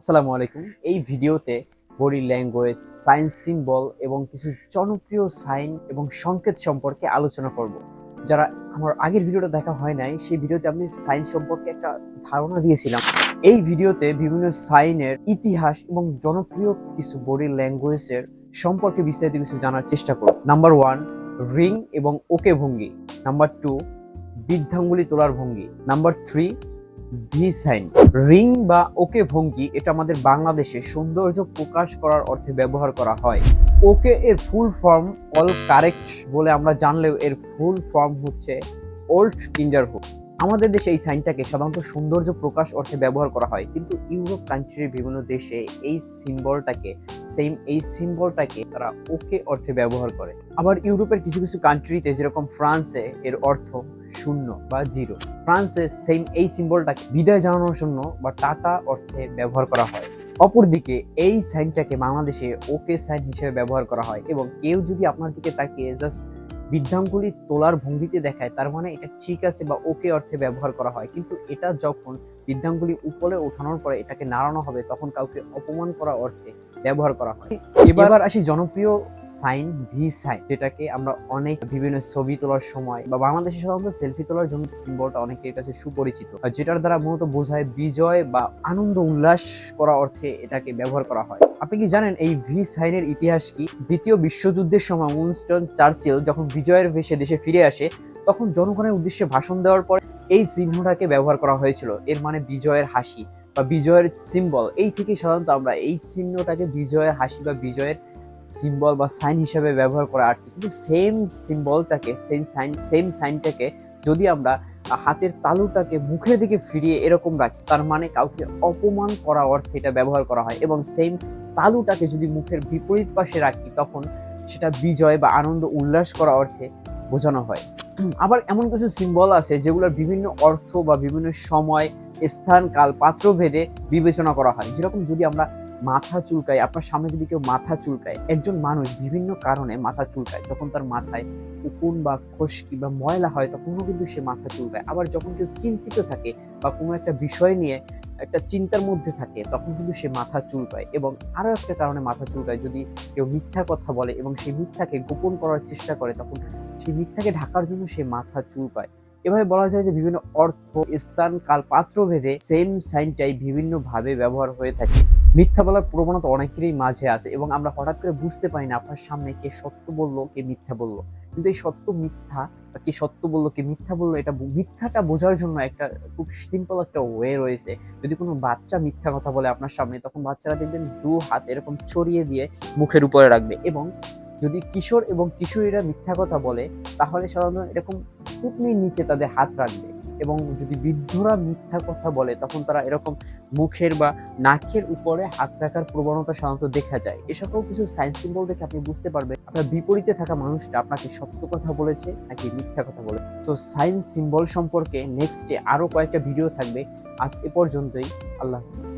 আসসালামু আলাইকুম। এই ভিডিওতে বডি ল্যাঙ্গুয়েজ সাইন্স সিম্বল এবং কিছু জনপ্রিয় সাইন এবং সংকেত সম্পর্কে আলোচনা করব। যারা আমার আগের ভিডিওটা দেখা হয় নাই, সেই ভিডিওতে আমি সাইন সম্পর্কে একটা ধারণা দিয়েছিলাম। এই ভিডিওতে বিভিন্ন সাইনের ইতিহাস এবং জনপ্রিয় কিছু বডি ল্যাঙ্গুয়েজের সম্পর্কে বিস্তারিত কিছু জানার চেষ্টা করব। নাম্বার ওয়ান, রিং এবং ওকে ভঙ্গি। নাম্বার টু, বৃদ্ধাঙ্গুলি তোলার ভঙ্গি। Number three V sign ring বা ওকে ভঙ্গি, এটা আমাদের বাংলাদেশে সৌন্দর্য প্রকাশ করার অর্থে ব্যবহার করা হয়। ওকে এর ফুল ফর্ম অল কারেক্ট বলে আমরা জানলেও এর ফুল ফর্ম হচ্ছে ওল্ড কিন্ডারহুড। আমাদের দেশে এই সাইনটাকে সাধারণত সৌন্দর্য প্রকাশ অর্থে ব্যবহার করা হয়। কিন্তু ইউরোপ কান্ট্রির বিভিন্ন দেশে এই সিম্বলটাকে সেম এই সিম্বলটাকে তারা ওকে অর্থে ব্যবহার করে। আবার ইউরোপের কিছু কিছু কান্ট্রিতে যেরকম ফ্রান্সে এর অর্থ শূন্য বা জিরো ফ্রান্সে সেম এই সিম্বলটাকে বিদায় জানানোর জন্য বা টাটা অর্থে ব্যবহার করা হয়। অপরদিকে এই সাইনটাকে বাংলাদেশে ওকে সাইন হিসেবে ব্যবহার করা হয় এবং কেউ যদি আপনার দিকে তাকিয়ে জাস্ট বৃদ্ধাঙ্গুলি তোলার ভঙ্গিতে দেখায়, তার মানে এটা ঠিক আছে বা ওকে অর্থে ব্যবহার করা হয়। কিন্তু এটা যখন বৃদ্ধাঙ্গুলি উপরে ওঠানোর পরে এটাকে নাড়ানো হবে তখন কাউকে অপমান করা অর্থে ব্যবহার করা হয়। এবার আসি জনপ্রিয় সাইন ভি সাইন যেটাকে আমরা অনেক বিভিন্ন ছবি তোলার সময় বা বাংলাদেশে সাধারণত সেলফি তোলার জন্য সিম্বলটা অনেকের কাছে সুপরিচিত যেটার দ্বারা মূলত বোঝায় বিজয় বা আনন্দ উল্লাস করা অর্থে এটাকে ব্যবহার করা হয়। আপনি কি জানেন এই ভি সাইনের ইতিহাস কি? দ্বিতীয় বিশ্বযুদ্ধের সময় উইনস্টন চার্চিল যখন বিজয়ের ভেসে দেশে ফিরে আসে তখন জনগণের উদ্দেশ্যে ভাষণ দেওয়ার পর এই চিহ্নটাকে ব্যবহার করা হয়েছিল। এর মানে বিজয়ের হাসি বা বিজয়ের সিম্বল এই থেকে সাধারণত আমরা এই চিহ্নটাকে বিজয়ের হাসি বা বিজয়ের সিম্বল বা সাইন হিসাবে ব্যবহার করা আসছি। কিন্তু সেম সিম্বলটাকে সেম সাইন সেম সাইনটাকে যদি আমরা হাতের তালুটাকে মুখের দিকে ফিরিয়ে এরকম রাখি, তার মানে কাউকে অপমান করা অর্থে এটা ব্যবহার করা হয় এবং সেম তালুটাকে যদি মুখের বিপরীত পাশে রাখি, তখন সেটা বিজয় বা আনন্দ উল্লাস করা অর্থে বোঝানো হয়। আবার এমন কিছু সিম্বল আছে যেগুলোর বিভিন্ন অর্থ বা বিভিন্ন সময়, স্থান, কাল পাত্র ভেদে বিবেচনা করা হয়। যেরকম যদি আমরা মাথা চুলকায় আপনার সামনে যদি কেউ মাথা চুলকায়, একজন মানুষ বিভিন্ন কারণে মাথা চুলকায়। যখন তার মাথায় উকুন বা খসকি বা ময়লা হয়, তখনও কিন্তু সে মাথা চুলকায়। আবার যখন কেউ চিন্তিত থাকে বা কোনো একটা বিষয় নিয়ে একটা চিন্তার মধ্যে থাকে, তখন কিন্তু সে মাথা চুলকায়। এবং আরও একটা কারণে মাথা চুলকায়, যদি কেউ মিথ্যা কথা বলে এবং সেই মিথ্যাকে গোপন করার চেষ্টা করে, তখন সেই মিথ্যাকে ঢাকার জন্য সে মাথা চুলকায়। এভাবে বলা যায় যে বিভিন্ন অর্থ, স্থান কাল পাত্র ভেদে সেম সাইনটাই বিভিন্নভাবে ব্যবহার হয়ে থাকে। মিথ্যা বলার প্রবণতা অনেকেরই মাঝে আছে এবং আমরা হঠাৎ করে বুঝতে পারি না আপনার সামনে কে সত্য বলল, কে মিথ্যা বলল। কিন্তু এই সত্য মিথ্যা বা কে সত্য বলল, কে মিথ্যা বলল, এটা মিথ্যাটা বোঝার জন্য একটা খুব সিম্পল একটা ওয়ে রয়েছে। যদি কোনো বাচ্চা মিথ্যা কথা বলে আপনার সামনে, তখন বাচ্চারা দেখবেন দু হাত এরকম ছড়িয়ে দিয়ে মুখের উপরে রাখবে এবং যদি কিশোর এবং কিশোরীরা মিথ্যা কথা বলে, তাহলে সাধারণত এরকম থুতনির নিচে তাদের হাত রাখবে। এবং যদি বৃদ্ধরা মিথ্যা কথা বলে, তখন তারা এরকম মুখের বা নাকের উপরে হাত রাখার প্রবণতা সাধারণত দেখা যায়। এ সকল কিছু সাইন্স সিম্বল দেখে আপনি বুঝতে পারবেন আপনার বিপরীতে থাকা মানুষটা আপনাকে সত্য কথা বলেছে নাকি মিথ্যা কথা বলে সো সাইন্স সিম্বল সম্পর্কে নেক্সটে আরও কয়েকটা ভিডিও থাকবে। আজ এ পর্যন্তই। আল্লাহ হাফিজ।